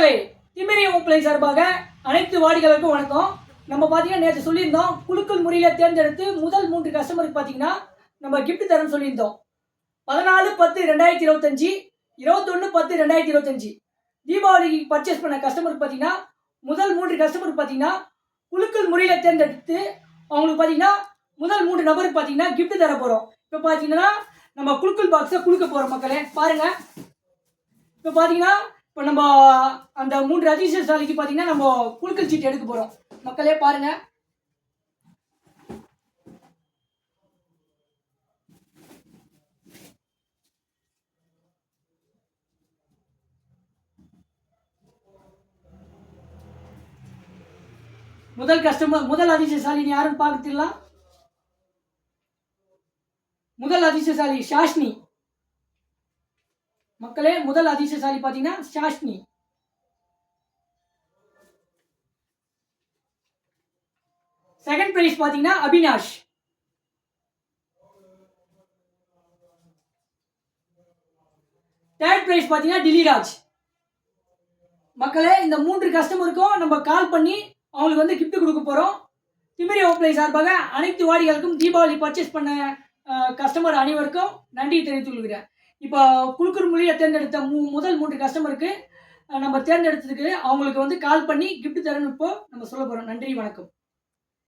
மக்களே திமிரி ஓப்பலை சார்பாக அனைத்து வாடிகளுக்கும் வணக்கம். நம்ம பார்த்தீங்கன்னா நேற்று சொல்லியிருந்தோம் குழுக்கள் முறையில் தேர்ந்தெடுத்து முதல் மூன்று கஸ்டமருக்கு பார்த்தீங்கன்னா நம்ம கிஃப்ட் தரம் சொல்லியிருந்தோம். பதினாலு பத்து ரெண்டாயிரத்தி இருபத்தஞ்சி இருபத்தொன்று பத்து ரெண்டாயிரத்தி இருபத்தஞ்சி. தீபாவளிக்கு பர்ச்சேஸ் பண்ண கஸ்டமருக்கு பார்த்தீங்கன்னா முதல் மூன்று கஸ்டமருக்கு பார்த்தீங்கன்னா குழுக்கள் முறையில் தேர்ந்தெடுத்து அவங்களுக்கு பார்த்தீங்கன்னா முதல் மூன்று நபருக்கு பார்த்தீங்கன்னா கிஃப்ட் தர போகிறோம் இப்போ பார்த்தீங்கன்னா நம்ம குழுக்கள் பாக்ஸை குழுக்க போகிறோம் மக்களே பாருங்கள் இப்போ பார்த்தீங்கன்னா இப்போ நம்ம அந்த மூன்று அதிர்ஷ்டசாலிக்கு பார்த்தீங்கன்னா நம்ம குழுக்கள் சீட்டு எடுக்க போகிறோம் மக்களே பாருங்க. முதல் கஸ்டமர் முதல் அதிசயசாலின்னு யாருன்னு பார்த்துக்கலாம் முதல் அதிர்ஷ்டசாலி ஷாஷ்னி மக்களே முதல் அதிர்ஷ்டசாலி பார்த்தீங்கன்னா சாஷ்னி செகண்ட் பிரைஸ் பார்த்தீங்கன்னா அபினாஷ். தேர்ட் பிரைஸ் பார்த்தீங்கன்னா டிலிராஜ் மக்களே இந்த மூன்று கஸ்டமருக்கும் நம்ம கால் பண்ணி அவங்களுக்கு வந்து கிஃப்ட் கொடுக்க போகிறோம் திமிரி ஓப்ளை சார்பாக அனைத்து வாடிகளுக்கும் தீபாவளி பர்ச்சேஸ் பண்ண கஸ்டமர் அனைவருக்கும் நன்றி தெரிவித்துக் கொள்கிறேன். இப்போ குழுக்குறு மொழியை தேர்ந்தெடுத்த மூ முதல் மூன்று கஸ்டமருக்கு நம்ம தேர்ந்தெடுத்ததுக்கு அவங்களுக்கு வந்து கால் பண்ணி கிஃப்ட் தரணும் இப்போ நம்ம சொல்ல போகிறோம் நன்றி வணக்கம்.